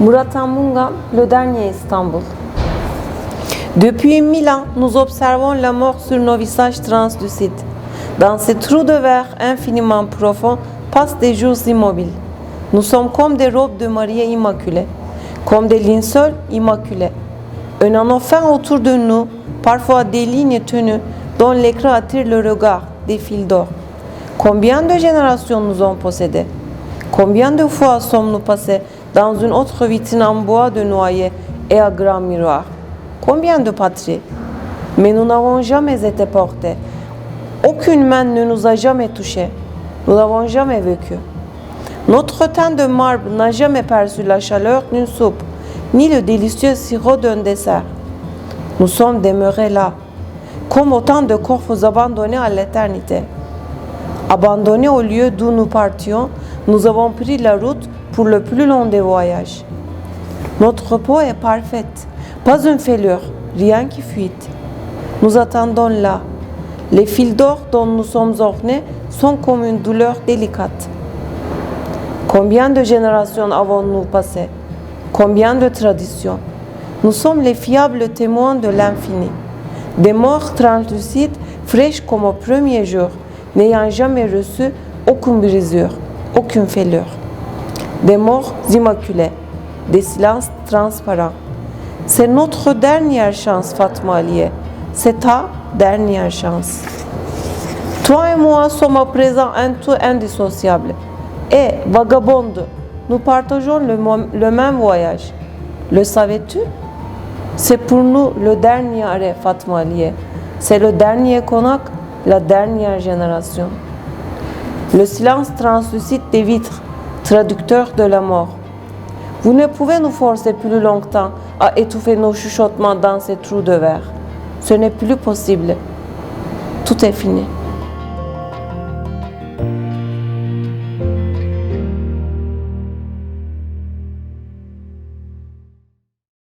Murat Munga, le dernier Istanbul. Depuis mille ans, nous observons la mort sur nos visages translucides. Dans ces trous de verre infiniment profonds passent des jours immobiles. Nous sommes comme des robes de mariée immaculées, comme des linceuls immaculés. Un fin autour de nous, parfois des lignes tenues dont l'écran attire le regard des fils d'or. Combien de générations nous ont possédés Combien de fois sommes-nous passés dans une autre vitrine en bois de noyer et à grand miroir Combien de patries Mais nous n'avons jamais été portés. Aucune main ne nous a jamais touchés. Nous n'avons jamais vécu. Notre teint de marbre n'a jamais perçu la chaleur d'une soupe, ni le délicieux sirop d'un dessert. Nous sommes demeurés là, comme autant de corps abandonnés à l'éternité. Abandonnés au lieu d'où nous partions, nous avons pris la route pour le plus long des voyages. Notre peau est parfaite, pas une fêlure, rien qui fuite. Nous attendons là. Les fils d'or dont nous sommes ornés sont comme une douleur délicate. Combien de générations avons-nous passé? Combien de traditions? Nous sommes les fiables témoins de l'infini. Des morts translucides, fraîches comme au premier jour, n'ayant jamais reçu aucune brisure, aucune fêlure. Des morts immaculés, des silences transparents. C'est notre dernière chance, Fatma Aliye. C'est ta dernière chance. Toi et moi sommes à présent un tout indissociable. Et, vagabonde, nous partageons le, même voyage. Le savais-tu? C'est pour nous le dernier arrêt, Fatma Aliye. C'est le dernier konak, la dernière génération. Le silence translucide des vitres, traducteur de la mort. Vous ne pouvez nous forcer plus longtemps à étouffer nos chuchotements dans ces trous de verre. Ce n'est plus possible. Tout est fini.